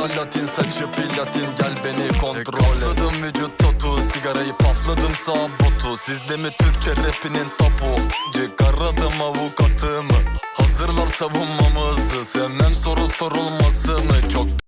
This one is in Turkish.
Manita latin saçı platin. Gel beni kontrol et. Katladım vücut totu sigarayı pafladım sağ botu. Sizde mi Türkçe rapinin tapu? Çıkaradım avukatımı Hazırlar savunmamızı. Sevmem soru sorulmasını Çok